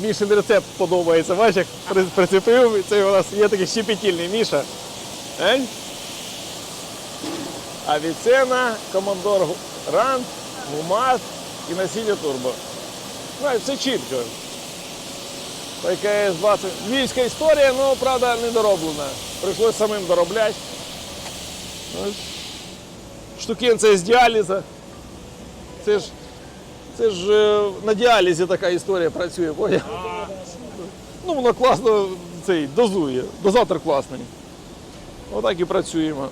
Мішин рецепт подобається. Бачиш, прицепив, це у нас є такий щепетільний Міша. Авіцена, Командор Рант, Мумат і насілля турбо. Ну, все чітко. ПКС 20. Львівська історія, ну, правда, не дороблена. Прийшлося самим доробляти. Ну, Штукенція з діаліза. Це ж, це ж е, на діалізі така історія працює, поняв? Ну, воно класно цей, дозує. Дозатор класний. Отак і працюємо.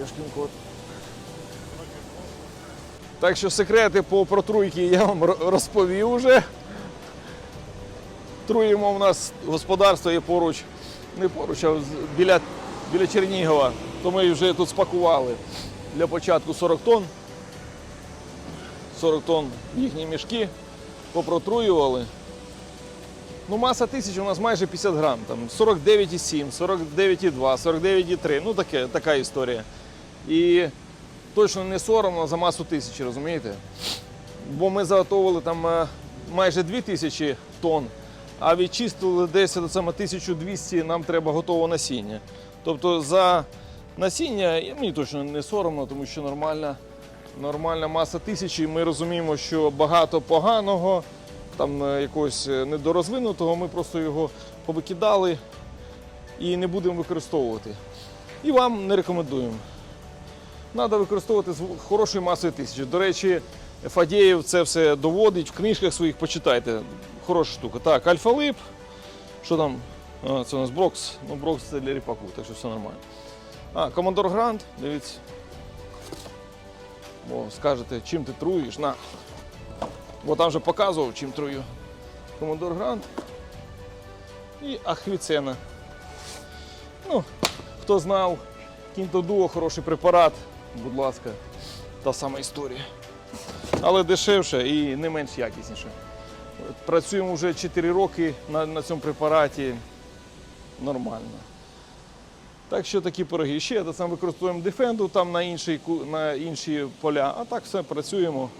Єшкін кот. Так що секрети по протруйки я вам розповів уже. Труємо в нас господарство є поруч, не поруч, а біля, біля Чернігова. То ми вже тут спакували для початку 40 тонн. 40 тонн їхні мішки, попротруювали. Ну, маса тисяч у нас майже 50 грам, там 49,7, 49,2, 49,3. Ну, таке, така історія. І точно не соромно за масу тисячі, розумієте? Бо ми заготовили там е, майже 2 тисячі тонн, а відчистили десь саме 1200 нам треба готового насіння. Тобто за насіння мені точно не соромно, тому що нормальна, нормальна маса тисячі. Ми розуміємо, що багато поганого, там е, якогось е, недорозвинутого, ми просто його повикидали і не будемо використовувати. І вам не рекомендуємо. Треба використовувати з хорошою масою тисячі. До речі, Фадєєв це все доводить в книжках своїх, почитайте. Хороша штука. Так, альфа-лип. Що там? А, це у нас Брокс. Ну, Брокс це для ріпаку, так що все нормально. А, Командор Грант, дивіться. О, скажете, чим ти труїш? На. Бо там вже показував, чим трую. Командор Грант і Ахвіцена. Ну, хто знав, Кінтодуо хороший препарат, будь ласка, та сама історія. Але дешевше і не менш якісніше. Працюємо вже 4 роки на, на цьому препараті. Нормально. Так що такі пироги. Ще само використовуємо дефенду там на інші, на інші поля, а так все працюємо.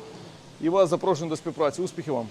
І вас запрошуємо до співпраці. Успіхів вам!